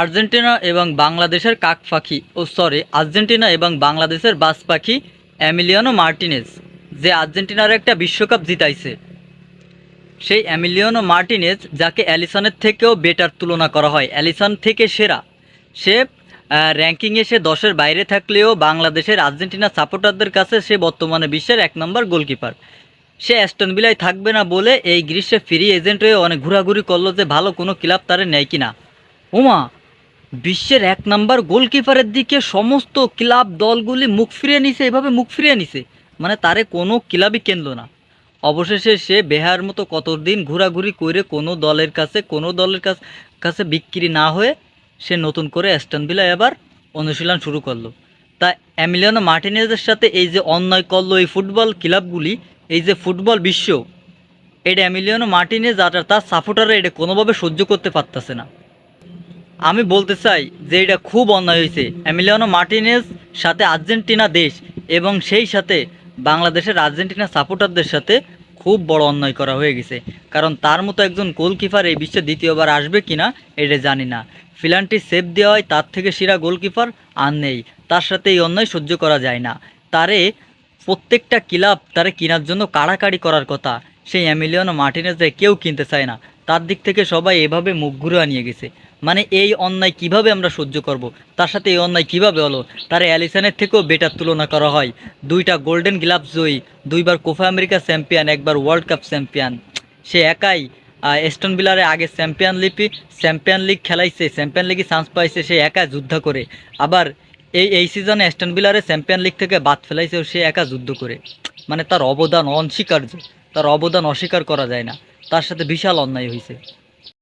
Argentina এবং বাংলাদেশের কাক পাখি ও সরি আর্জেন্টিনা এবং বাংলাদেশের বাস পাখি অ্যামিলিয়ানো মার্টিনেজ, যে আর্জেন্টিনার একটা বিশ্বকাপ জিতাইছে। সেই অ্যামিলিয়ানো মার্টিনেজ, যাকে অ্যালিসনের থেকেও বেটার তুলনা করা হয়। অ্যালিসন থেকে সেরা। সে র্যাঙ্কিংয়ে সে দশের বাইরে থাকলেও বাংলাদেশের আর্জেন্টিনা সাপোর্টারদের কাছে সে বর্তমানে বিশ্বের এক নম্বর গোলকিপার সে অ্যাস্টন বিলায় থাকবে না বলে এই গ্রীষ্মে ফ্রি এজেন্ট হয়ে অনেক ঘোরাঘুরি করল যে ভালো কোনো ক্লাব তারে নেয় কিনা। ওমা বিশ্বের এক নাম্বার গোলকিপারের দিকে সমস্ত ক্লাব দলগুলি মুখ ফিরিয়ে নিছে, এভাবে মুখ ফিরিয়ে নিছে। মানে তারে কোনো ক্লাবই কেনলো না। অবশেষে সে বেহার মতো কতদিন ঘোরাঘুরি করে কোনো দলের কাছে, কোনো দলের কাছ বিক্রি না হয়ে সে নতুন করে অ্যাস্টন ভিলা এবার অনুশীলন শুরু করল। তা অ্যামিলিয়ানো মার্টিনেজের সাথে এই যে অন্যায় করল এই ফুটবল ক্লাবগুলি, এই যে ফুটবল বিশ্ব, এটা অ্যামিলিয়ানো মার্টিনেজ আর তার সাপোর্টাররা এটা কোনোভাবে সহ্য করতে পারতেছে না। আমি বলতে চাই যে এটা খুব অন্যায় হয়েছে। অ্যামিলিয়ানো মার্টিনেস সাথে আর্জেন্টিনা দেশ এবং সেই সাথে বাংলাদেশের আর্জেন্টিনা সাপোর্টারদের সাথে খুব বড় অন্যায় করা হয়ে গেছে। কারণ তার মতো একজন গোলকিপার এই বিশ্বে দ্বিতীয়বার আসবে কিনা, এটা জানি না। ফিলানটি সেভ দেওয়া হয়, তার থেকে সেরা গোলকিপার আর নেই। তার সাথে এই অন্যায় সহ্য করা যায় না। তারে প্রত্যেকটা ক্লাব তারে কেনার জন্য কাড়াকাড়ি করার কথা। সেই অ্যামিলিয়ানো মার্টিনেজে কেউ কিনতে চায় না। তার দিক থেকে সবাই এভাবে মুখ ঘুরে নিয়ে গেছে। মানে এই অন্যায় কীভাবে আমরা সহ্য করব? তার সাথে এই অন্যায় কীভাবে হলো? তার অ্যালিসনের থেকেও বেটার তুলনা করা হয়। দুইটা গোল্ডেন গ্লাভস জয়ী, দুইবার কোফা আমেরিকা চ্যাম্পিয়ন একবার ওয়ার্ল্ড কাপ চ্যাম্পিয়ন সে একাই এস্টন বিলারে আগে চ্যাম্পিয়ন লিপি চ্যাম্পিয়ন লিগ খেলাইছে চ্যাম্পিয়ন লিগে চান্স পাইছে, সে একা যুদ্ধ করে। আবার এই এই সিজনে এস্টন বিলারে চ্যাম্পিয়ন লিগ থেকে বাদ ফেলাইছে, সে একা যুদ্ধ করে। মানে তার অবদান অনস্বীকার্য, তার অবদান অস্বীকার করা যায় না। তার সাথে বিশাল অন্যায় হয়েছে